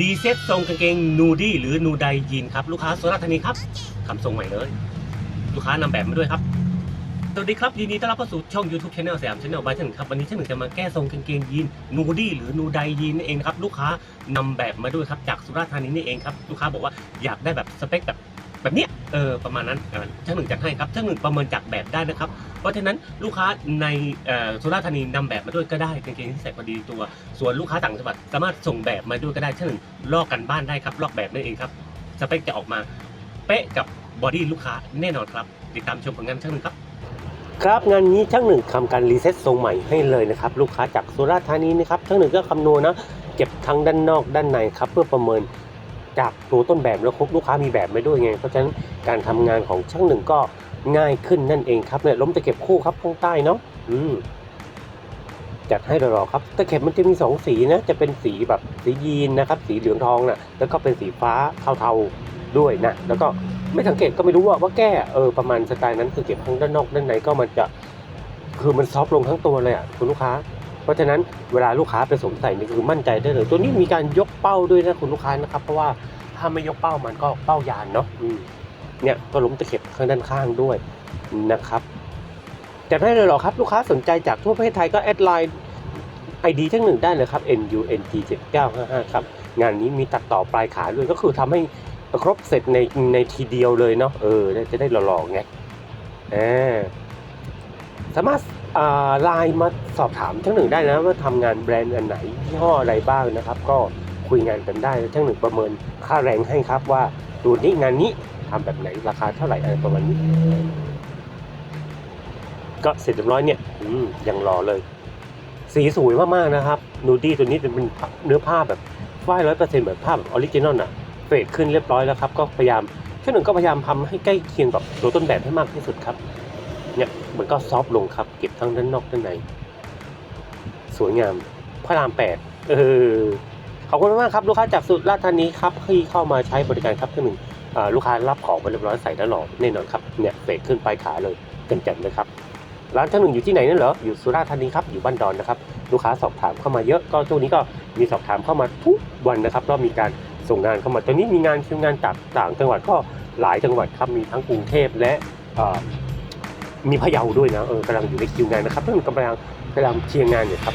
รีเซ็ตทรงกางเกงนูดี้หรือนูไดยีนครับลูกค้าสุราษฎร์ธานีครับทำทรงใหม่เลย ลูกค้านำแบบมาด้วยครับ สวัสดีครับยินดีต้อนรับเข้าสู่ช่อง YouTube Channel สยามชาแนลบายท่านครับวันนี้ท่านหนึ่งจะมาแก้ทรงกางเกงยีนนูดี้หรือนูไดยีนนั่นเองครับลูกค้านำแบบมาด้วยครับจากสุราษฎร์ธานีนี่เองครับลูกค้าบอกว่าอยากได้แบบสเปคแบบ แบบเนี้ยเออประมาณนั้นเช่างหนึ่งจัดให้ครับช่างหนึ่งประเมินจากแบบได้นะครับ เพราะฉะนั้นลูกค้าในเอ่อสุราษฎร์ธานีนำแบบมาด้วยก็ได้กางเกงที่ใส่พอดีตัว ส่วนลูกค้าต่างจังหวัดสามารถส่งแบบมาด้วยก็ได้ช่างหนึ่งลอกกันบ้านได้ครับลอกแบบนั่นเองครับสเปคจะออกมาเป๊ะกับบอดี้ลูกค้าแน่นอนครับ ติดตามชมผลงานช่างหนึ่งครับครับงานนี้ช่างหนึ่งทำการรีเซ็ตทรงใหม่ให้เลยนะครับลูกค้าจากสุราษฎร์ธานีนะครับช่างหนึ่งก็คำนวณนะเก็บทั้งด้านนอกด้านในครับเพื่อประเมิน จากตัวต้นแบบแล้วคบลูกค้ามีแบบไม่ด้วยไง เพราะฉะนั้นการทำงานของช่างหนึ่งก็ง่ายขึ้นนั่นเองครับเนี่ยล้มตะเข็บคู่ครับข้างใต้เนาะอืมจัดให้รอๆครับตะเข็บมันจะมีสองสีนะจะเป็นสีแบบสียีนนะครับ สีเหลืองทองนะแล้วก็เป็นสีฟ้าเทาๆด้วยนะแล้วก็ไม่สังเกตก็ไม่รู้ว่าว่าแก้เออประมาณสไตล์นั้นคือเก็บทั้งด้านนอกด้านในก็มันจะ คือมันซอฟลงทั้งตัวเลยอะคุณลูกค้า เพราะฉะนั้นเวลาลูกค้าไปสวมใส่นี่คือมั่นใจได้เลย ตัวนี้มีการยกเป้าด้วยนะคุณลูกค้านะครับ เพราะว่าถ้าไม่ยกเป้ามันก็เป้ายานเนาะเนี่ยก็ล้มตะเข็บข้างด้านข้างด้วยนะครับจัดให้เลยหรอครับ ลูกค้าสนใจจากทั่วประเทศไทยก็แอดไลน์ไอดีทั้งหนึ่งได้เลยครับ NUNT 7955ครับ งานนี้มีตัดต่อปลายขาด้วยก็คือทำให้ครบเสร็จในในทีเดียวเลยเนาะเออจะได้หล่อๆไงอ่าสามารถ ไลน์มาสอบถามทั้งหนึ่งได้นะว่าทำงานแบรนด์อันไหนยี่ห้ออะไรบ้างนะครับ ก็คุยงานกันได้ทั้งหนึ่งประเมินค่าแรงให้ครับว่าตัวนี้งานนี้ทำแบบไหนราคาเท่าไหร่อะไรประมาณนี้ ก็เสร็จเรียบร้อยเนี่ยยังรอเลย สีสวยมากๆนะครับ นูดี้ตัวนี้จะเป็นเนื้อผ้าแบบฝ้ายร้อยเปอร์เซ็นต์แบบผ้าแบบออริจินอลอะเฟรดขึ้นเรียบร้อยแล้วครับ ก็พยายามช่หนึ่งก็พยายามทำให้ใกล้เคียงกับตัวต้นแบบให้มากที่สุดครับ เนี่ยมันก็ซอฟต์ลงครับ เก็บทั้งด้านนอกด้านใน สวยงาม พระรามแปดเออขอบคุณมากครับลูกค้าจากสุราษฎร์ธานีครับที่เข้ามาใช้บริการครับท่านหนึ่งลูกค้ารับของไปเรียบร้อยใส่แล้วหล่อแน่นอนครับเนี่ยเฟดขึ้นปลายขาเลยเต็มๆเลยครับร้านท่านหนึ่งอยู่ที่ไหนนั่นเหรออยู่สุราษฎร์ธานีครับอยู่บ้านดอนนะครับลูกค้าสอบถามเข้ามาเยอะก็ช่วงนี้ก็มีสอบถามเข้ามาทุกวันนะครับก็มีการส่งงานเข้ามาตอนนี้มีงานคิวงานจากต่างจังหวัดก็หลายจังหวัดครับมีทั้งกรุงเทพและ มีพะเยาด้วยนะเออกำลังอยู่ในคิวงานนะครับเพื่อนกำลังกำลังเชียร์งานอยู่ครับ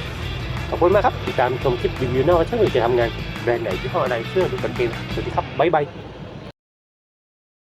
ขอบคุณมากครับติดตามชมคลิปรีวิวหน้าว่าช่างหนึ่งจะทำงานแบรนด์ไหนที่ห้ออะไรเสื้อหรือกางเกงสวัสดีครับบ๊ายบาย